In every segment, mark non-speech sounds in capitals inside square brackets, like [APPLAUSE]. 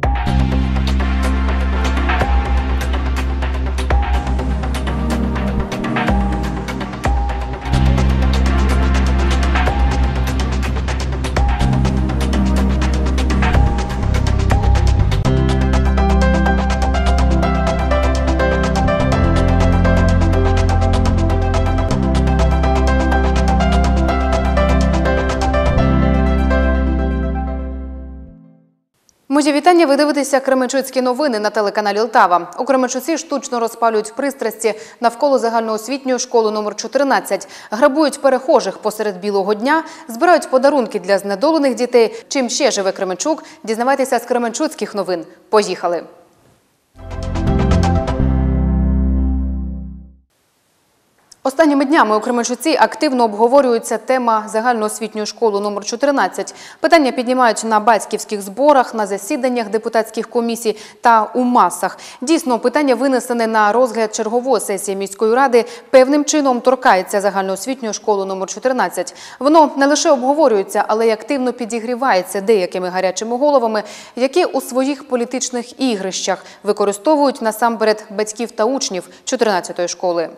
you Мої вітання. Ви дивитеся Кременчуцькі новини на телеканалі Лтава. У Кременчуці штучно розпалюють пристрасті навколо загальноосвітньої школи номер 14 Грабують перехожих посеред білого дня, збирають подарунки для знедолених дітей. Чим ще живе Кременчук? Дізнавайтеся з Кременчуцьких новин. Поїхали. Останніми днями у Кременчуці активно обговорюється тема загальноосвітньої школи номер 14 Питання піднімають на батьківських зборах, на засіданнях депутатських комісій та у масах. Дійсно, питання винесене на розгляд чергової сесії міської ради певним чином торкається загальноосвітньої школи номер 14 Воно не лише обговорюється, але й активно підігрівається деякими гарячими головами, які у своїх політичних ігрищах використовують насамперед батьків та учнів 14-ї школи.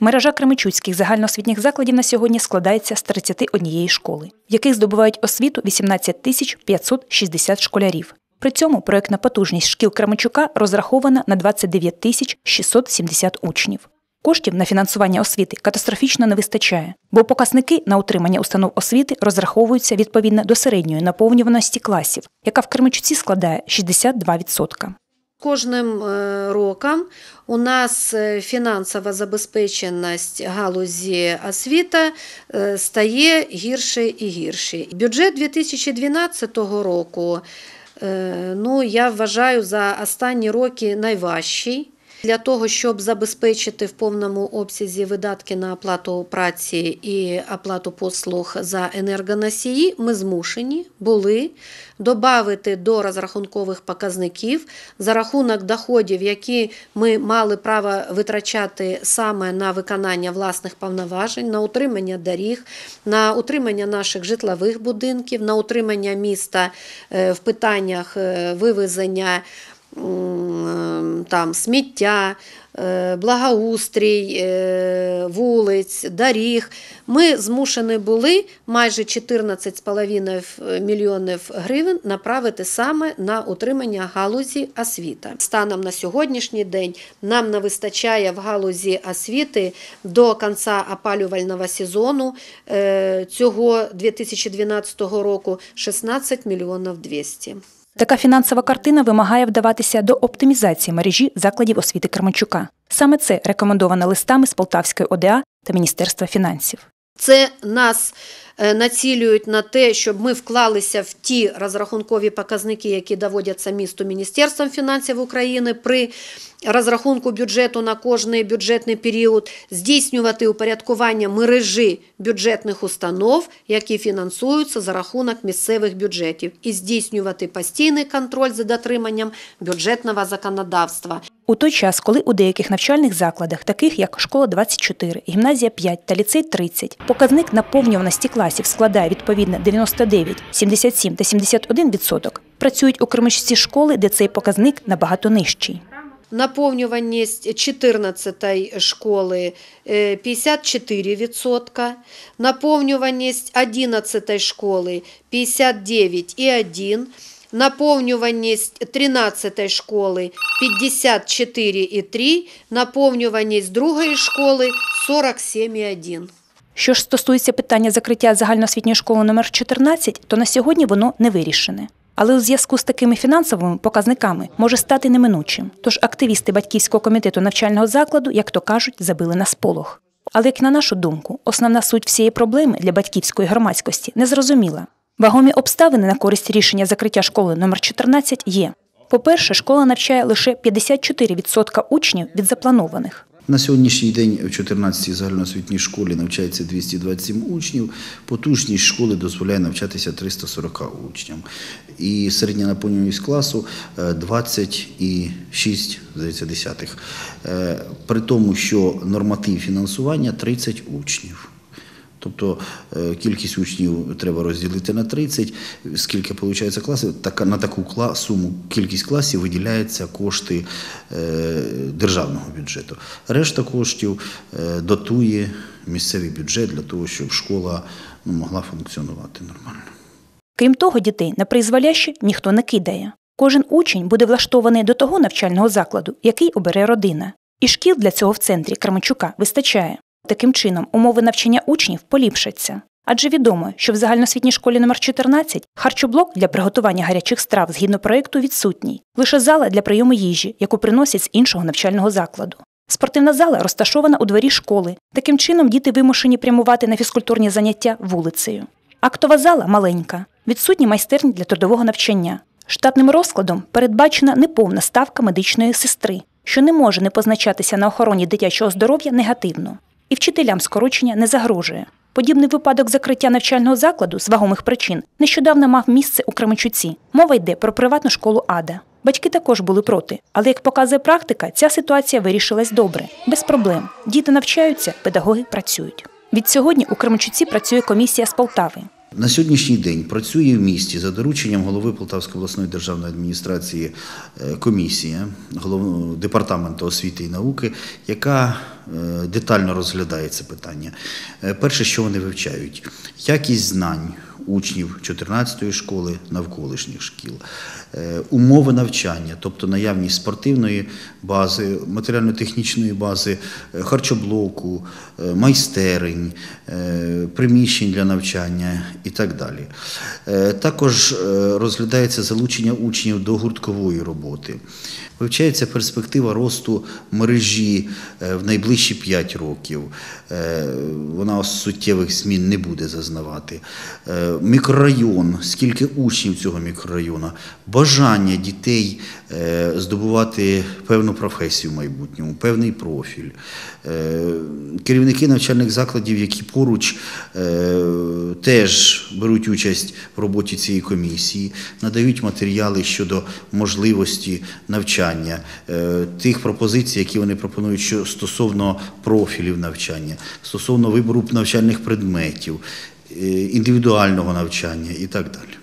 Мережа кременчуцьких загальноосвітніх закладів на сьогодні складається з 31 школи, в яких здобувають освіту 18 тисяч 560 школярів. При цьому проєктна потужність шкіл Кременчука розрахована на 29 тисяч 670 учнів. Коштів на фінансування освіти катастрофічно не вистачає, бо показники на утримання установ освіти розраховуються відповідно до середньої наповнюваності класів, яка в Кременчуці складає 62%. Кожним е, роком у нас е, фінансова забезпеченість галузі освіти е, стає гірше і гірше. Бюджет 2012 року, ну, я вважаю, за останні роки найважчий. Для того, щоб забезпечити в повному обсязі видатки на оплату праці і оплату послуг за енергоносії, ми змушені були додати до розрахункових показників за рахунок доходів, які ми мали право витрачати саме на виконання власних повноважень, на утримання доріг, на утримання наших житлових будинків, на утримання міста е, в питаннях е, вивезення там сміття, е, благоустрій, е, вулиць, доріг. Ми змушені були майже 14,5 мільйонів гривень направити саме на утримання галузі освіти. Станом на сьогоднішній день нам не вистачає в галузі освіти до кінця опалювального сезону е, цього 2012 року 16 мільйонів 200. Така фінансова картина вимагає вдаватися до оптимізації мережі закладів освіти Керманчука. Саме це рекомендовано листами з Полтавської ОДА та Міністерства фінансів. Це нас е, націлюють на те, щоб ми вклалися в ті розрахункові показники, які доводяться місту Міністерством фінансів України при розрахунку бюджету на кожний бюджетний період, здійснювати упорядкування мережі бюджетних установ, які фінансуються за рахунок місцевих бюджетів, і здійснювати постійний контроль за дотриманням бюджетного законодавства. У той час, коли у деяких навчальних закладах, таких як школа 24, гімназія 5 та ліцей 30, показник наповнюваності класів складає відповідно 99, 77 та 71 відсоток, працюють у Кременчуці школи, де цей показник набагато нижчий. Наповнюваність 14 школи 54%, наповнюваність 11 школи 59,1%, наповнюваність 13 школи 54,3%, наповнюваність другої школи 47,1%. Що ж стосується питання закриття загальноосвітньої школи номер 14, то на сьогодні воно не вирішене. Але у зв'язку з такими фінансовими показниками може стати неминучим. Тож активісти батьківського комітету навчального закладу, як то кажуть, забили на сполох. Але як на нашу думку, основна суть всієї проблеми для батьківської громадськості незрозуміла. Вагомі обставини на користь рішення закриття школи номер 14 є. По-перше, школа навчає лише 54% учнів від запланованих. На сьогоднішній день в 14-й загальноосвітній школі навчається 227 учнів. Потужність школи дозволяє навчатися 340 учням. І середня наповнюваність класу 20,6 здається, десятих. При тому, що норматив фінансування 30 учнів. Тобто е, кількість учнів треба розділити на 30, скільки виходить класів, на таку суму кількість класів виділяються кошти е, державного бюджету. Решта коштів е, дотує місцевий бюджет для того, щоб школа ну, могла функціонувати нормально. Крім того, дітей на призволяще ніхто не кидає. Кожен учень буде влаштований до того навчального закладу, який обере родина. І шкіл для цього в центрі Кременчука вистачає. Таким чином, умови навчання учнів поліпшаться. Адже відомо, що в загальноосвітній школі номер 14 харчоблок для приготування гарячих страв згідно проєкту відсутній, лише зала для прийому їжі, яку приносять з іншого навчального закладу. Спортивна зала розташована у дворі школи. Таким чином діти вимушені прямувати на фізкультурні заняття вулицею. Актова зала маленька, відсутні майстерні для трудового навчання. Штатним розкладом передбачена неповна ставка медичної сестри, що не може не позначатися на охороні дитячого здоров'я негативно. І вчителям скорочення не загрожує. Подібний випадок закриття навчального закладу з вагомих причин нещодавно мав місце у Кременчуці. Мова йде про приватну школу Ада. Батьки також були проти, але як показує практика, ця ситуація вирішилась добре, без проблем. Діти навчаються, педагоги працюють. Від сьогодні у Кременчуці працює комісія з Полтави. На сьогоднішній день працює в місті за дорученням голови Полтавської обласної державної адміністрації е, комісія головного департаменту освіти і науки, яка е, детально розглядає це питання. Е, Перше, що вони вивчають, якість знань учнів 14-ї школи, навколишніх шкіл, е, умови навчання, тобто наявність спортивної бази, матеріально-технічної бази, е, харчоблоку, е, майстерень, приміщень для навчання і так далі. Також розглядається залучення учнів до гурткової роботи. Вивчається перспектива росту мережі в найближчі 5 років. Вона суттєвих змін не буде зазнавати. Мікрорайон, скільки учнів цього мікрорайону, бажання дітей е, здобувати певну професію в майбутньому, певний профіль. Е, Керівники навчальних закладів, які поруч е, теж беруть участь в роботі цієї комісії, надають матеріали щодо можливості навчання, тих пропозицій, які вони пропонують що стосовно профілів навчання, стосовно вибору навчальних предметів, індивідуального навчання і так далі.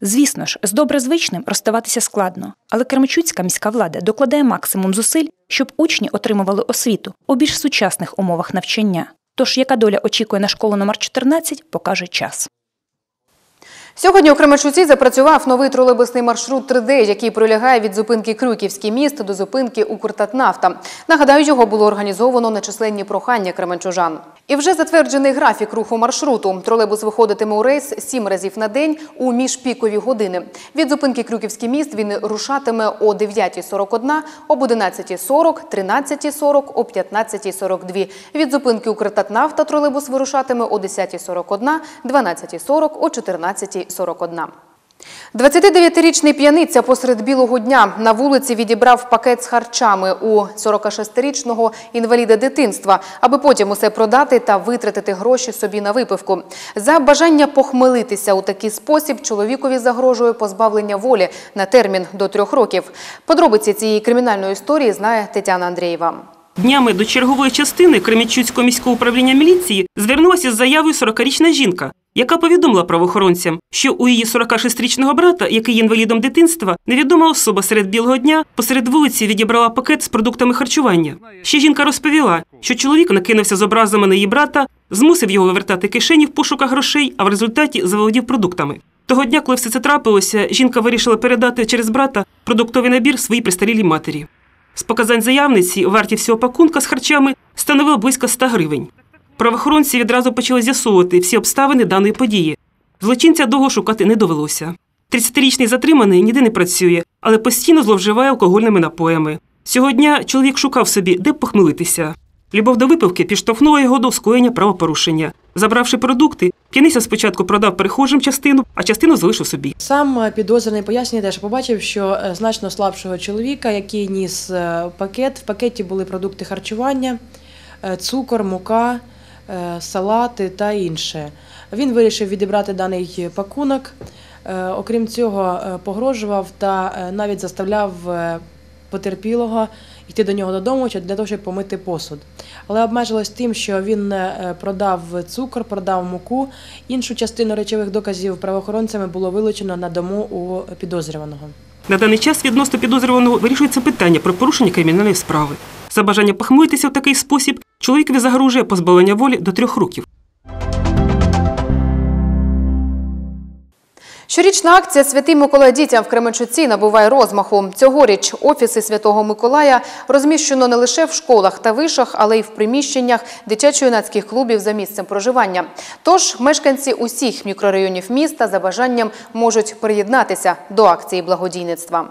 Звісно ж, з добре звичним розставатися складно, але Кремчуцька міська влада докладає максимум зусиль, щоб учні отримували освіту у більш сучасних умовах навчання. Тож, яка доля очікує на школу номер 14, покаже час. Сьогодні у Кременчуці запрацював новий тролейбусний маршрут 3D, який пролягає від зупинки Крюківський міст до зупинки Укртатнафта. Нагадаю, його було організовано на численні прохання кременчужан. І вже затверджений графік руху маршруту. Тролейбус виходитиме у рейс сім разів на день у міжпікові години. Від зупинки Крюківський міст він рушатиме о 9.41, об 11.40, 13.40, о 15.42. Від зупинки Укртатнафта тролейбус вирушатиме о 10.41, 12.40, о 14.41. 29-річний п'яниця посеред білого дня на вулиці відібрав пакет з харчами у 46-річного інваліда дитинства, аби потім усе продати та витратити гроші собі на випивку. За бажання похмелитися у такий спосіб чоловікові загрожує позбавлення волі на термін до трьох років. Подробиці цієї кримінальної історії знає Тетяна Андрієва. Днями до чергової частини Кремічуцького міського управління міліції звернулася з заявою 40-річна жінка, яка повідомила правоохоронцям, що у її 46-річного брата, який інвалідом дитинства, невідома особа серед білого дня посеред вулиці відібрала пакет з продуктами харчування. Ще жінка розповіла, що чоловік накинувся з образами на її брата, змусив його вивертати кишені в пошуках грошей, а в результаті заволодів продуктами. Того дня, коли все це трапилося, жінка вирішила передати через брата продуктовий набір своїй престарілій матері. З показань заявниці вартість всього пакунка з харчами становила близько 100 гривень. Правоохоронці відразу почали з'ясовувати всі обставини даної події. Злочинця довго шукати не довелося. 30-річний затриманий ніде не працює, але постійно зловживає алкогольними напоями. Цього дня чоловік шукав собі, де похмелитися. Любов до випивки підштовхнула його до скоєння правопорушення. Забравши продукти, п'яниця спочатку продав перехожим частину, а частину залишив собі. Сам е, підозрюваний пояснює те, що побачив, що е, значно слабшого чоловіка, який ніс е, пакет. В пакеті були продукти харчування, цукор, мука, салати та інше. Він вирішив відібрати даний пакунок. Окрім цього, погрожував та навіть заставляв потерпілого йти до нього додому чи для того, щоб помити посуд. Але обмежилось тим, що він е, продав цукор, продав муку. Іншу частину речових доказів правоохоронцями було вилучено на дому у підозрюваного. На даний час відносно підозрюваного вирішується питання про порушення кримінальної справи. За бажання похмуритися в такий спосіб чоловікові загрожує позбавлення волі до трьох років. Щорічна акція Святий Миколай дітям в Кременчуці набуває розмаху. Цьогоріч офіси Святого Миколая розміщено не лише в школах та вишах, але й в приміщеннях дитячо-юнацьких клубів за місцем проживання. Тож мешканці усіх мікрорайонів міста за бажанням можуть приєднатися до акції благодійництва.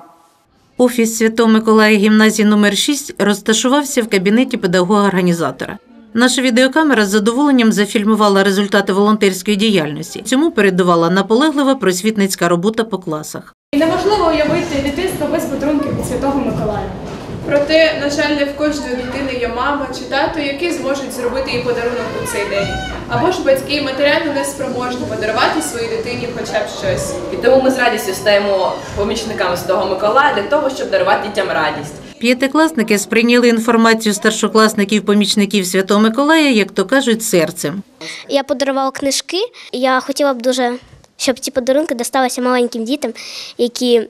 Офіс Святого Миколая гімназії номер 6 розташувався в кабінеті педагога-організатора. Наша відеокамера з задоволенням зафільмувала результати волонтерської діяльності. Цьому передувала наполеглива просвітницька робота по класах. Неможливо уявити дитинство без подарунків від Святого Миколая. Проте, на жаль, не в кожної дитини є мама чи тато, які зможуть зробити їй подарунок у цей день. Або ж батьки матеріально не спроможні подарувати своїй дитині хоча б щось. І тому ми з радістю стаємо помічниками Святого Миколая для того, щоб дарувати дітям радість. П'ятикласники сприйняли інформацію старшокласників-помічників Святого Миколая, як то кажуть, серцем. Я подарувала книжки. Я хотіла б дуже, щоб ці подарунки досталися маленьким дітям, які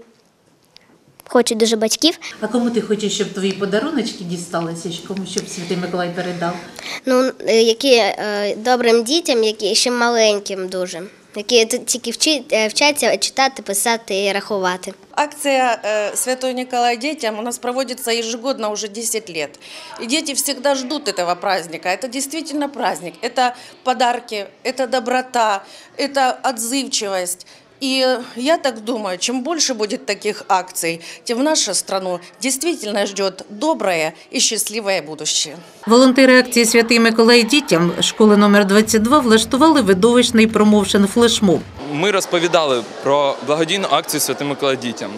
хочуть дуже батьків. А кому ти хочеш, щоб твої подаруночки дісталися, кому щоб Святий Миколай передав? Ну, е, які е, добрим дітям, які ще маленьким дуже, які т- тільки вчи, е, вчаться читати, писати і рахувати. Акция э, «Святой Николай детям» у нас проводится ежегодно уже 10 лет. И дети всегда ждут этого праздника. Это действительно праздник. Это подарки, это доброта, это отзывчивость. И я так думаю, чем больше будет таких акций, тем нашу страну действительно ждет доброе и счастливое будущее. Волонтери акції Святий Миколай дітям школи номер 22 влаштували видовищний промоушен флешмоб. Ми розповідали про благодійну акцію Святий Миколай дітям.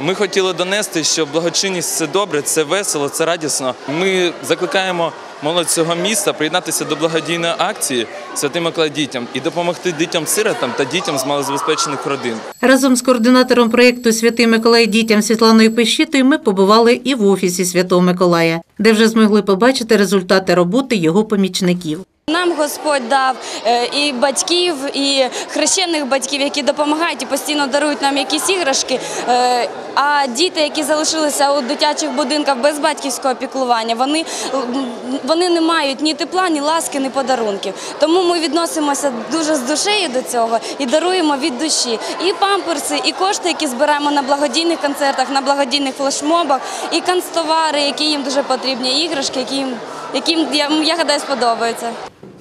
Ми хотіли донести, що благочинність це добре, це весело, це радісно. Ми закликаємо молодь цього міста приєднатися до благодійної акції Святий Миколай дітям і допомогти дітям-сиротам та дітям з малозабезпечених родин. Разом з координатором проєкту Святий Миколай дітям Світланою Пещитою ми побували і в офісі Святого Миколая, де вже змогли побачити результати роботи його помічників. Нам Господь дав е, і батьків, і хрещених батьків, які допомагають і постійно дарують нам якісь іграшки. Е, А діти, які залишилися у дитячих будинках без батьківського піклування, вони, вони не мають ні тепла, ні ласки, ні подарунків. Тому ми відносимося дуже з душею до цього і даруємо від душі і памперси, і кошти, які збираємо на благодійних концертах, на благодійних флешмобах, і канцтовари, які їм дуже потрібні, іграшки, які їм, яким я, я гадаю сподобається.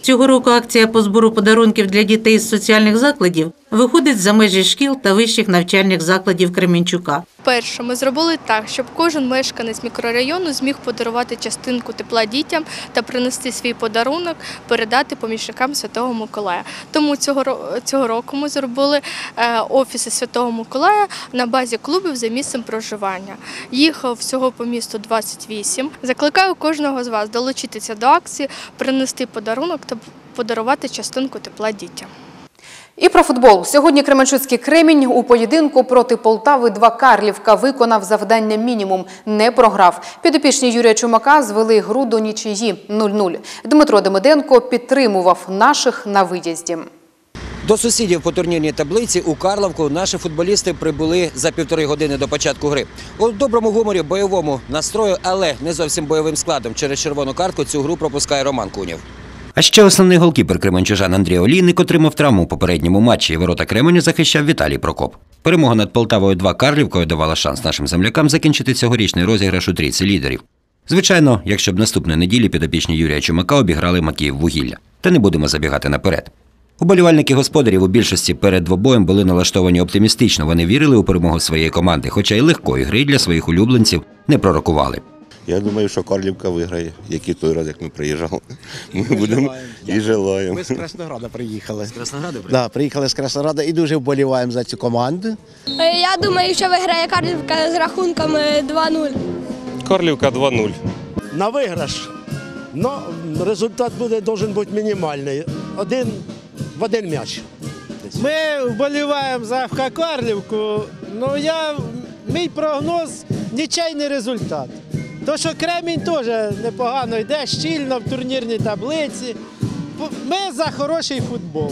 Цього року акція по збору подарунків для дітей з соціальних закладів виходить за межі шкіл та вищих навчальних закладів Кременчука. Перше, ми зробили так, щоб кожен мешканець мікрорайону зміг подарувати частинку тепла дітям та принести свій подарунок, передати помічникам Святого Миколая. Тому цього цього року ми зробили е, офіси Святого Миколая на базі клубів за місцем проживання. Їх е, всього по місту 28. Закликаю кожного з вас долучитися до акції, принести подарунок та подарувати частинку тепла дітям. І про футбол. Сьогодні Кременчуцький Кремінь у поєдинку проти Полтави 2 Карлівка виконав завдання мінімум. Не програв. Підопічні Юрія Чумака звели гру до нічиї 0-0. Дмитро Демиденко підтримував наших на виїзді. До сусідів по турнірній таблиці у Карловку наші футболісти прибули за півтори години до початку гри. У доброму гуморі, бойовому настрою, але не зовсім бойовим складом. Через червону картку цю гру пропускає Роман Кунєв. А ще основний голкіпер кременчужан Андрій Олійник отримав травму у попередньому матчі. і Ворота Кременю захищав Віталій Прокоп. Перемога над Полтавою 2 Карлівкою давала шанс нашим землякам закінчити цьогорічний розіграш у трійці лідерів. Звичайно, якщо б наступної неділі підопічні Юрія Чумака обіграли Макіїв вугілля. Та не будемо забігати наперед. Уболівальники господарів у більшості перед двобоєм були налаштовані оптимістично. Вони вірили у перемогу своєї команди, хоча й легкої гри для своїх улюбленців не пророкували. Я думаю, що Карлівка виграє, як і той раз, як ми приїжджали. Ми будемо і желаємо. Ми з Краснограда приїхали. З Краснограда Да, приїхали з Краснограда і дуже вболіваємо за цю команду. Я думаю, що виграє Карлівка з рахунком 2-0. Карлівка 2-0. На виграш. Ну, результат буде должен бути мінімальний. Один в один м'яч. Ми вболіваємо за ФК Карлівку. Ну я мій прогноз нічийний результат. То, що Кремінь теж непогано йде, щільно в турнірній таблиці. Ми за хороший футбол.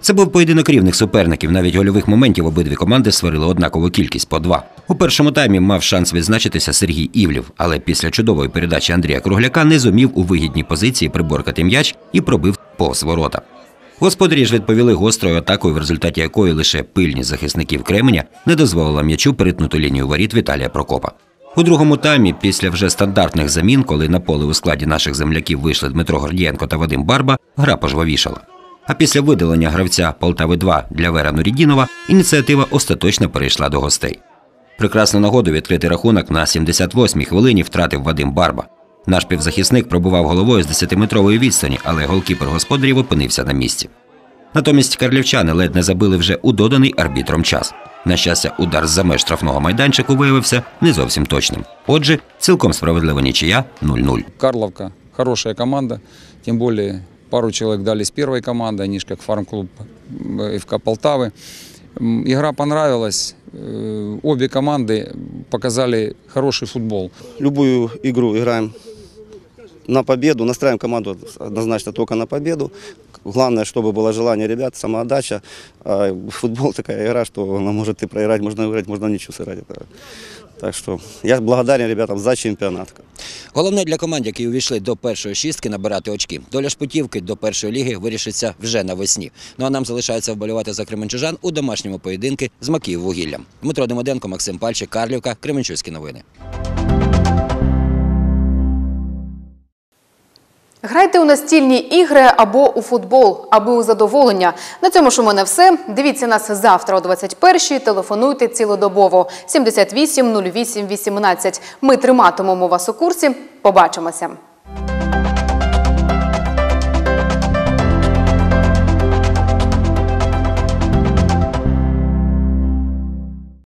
Це був поєдинок рівних суперників. Навіть гольових моментів обидві команди створили однакову кількість по два. У першому таймі мав шанс відзначитися Сергій Івлів, але після чудової передачі Андрія Кругляка не зумів у вигідній позиції приборкати м'яч і пробив повз ворота. Господарі ж відповіли гострою атакою, в результаті якої лише пильність захисників Кременя не дозволила м'ячу перетнути лінію воріт Віталія Прокопа. У другому таймі, після вже стандартних замін, коли на поле у складі наших земляків вийшли Дмитро Гордієнко та Вадим Барба, гра пожвавішала. А після видалення гравця Полтави 2 для Вера Нурідінова ініціатива остаточно перейшла до гостей. Прекрасну нагоду відкрити рахунок на 78-й хвилині втратив Вадим Барба. Наш півзахисник пробував головою з 10-метрової відстані, але голкіпер господарів опинився на місці. Натомість карлівчани ледь не забили вже у доданий арбітром час. На щастя, удар з-за меж штрафного майданчику виявився не зовсім точним. Отже, цілком справедлива нічия 0-0. Карловка хорошая команда, тем более пару человек дали с первой команды, они же как фарм-клуб э, ФК Полтавы. М, Игра понравилась, э, обе команды показали хороший футбол. любую игру играем на победу, настраиваем команду однозначно только на победу. Главное, чтобы было желание ребят, самоотдача. А футбол [LAUGHS] такая игра, что она может и проиграть, можно выиграть, можно ничью сыграть. Это- Так что я благодарен ребятам за чемпионат. Головне для команд, які увійшли до першої шістки, набирати очки. Доля ж путівки до першої ліги вирішиться вже навесні. Ну а нам залишається вболівати за кременчужан у домашньому поєдинку з Макіїв вугіллям. Дмитро Демиденко, Максим Пальчик, Карлівка, Кременчуцькі новини. Грайте у настільні ігри або у футбол, аби у задоволення. На цьому ж у мене все. Дивіться нас завтра о 21-й. Телефонуйте цілодобово 78 08 18. Ми триматимемо вас у курсі. Побачимося.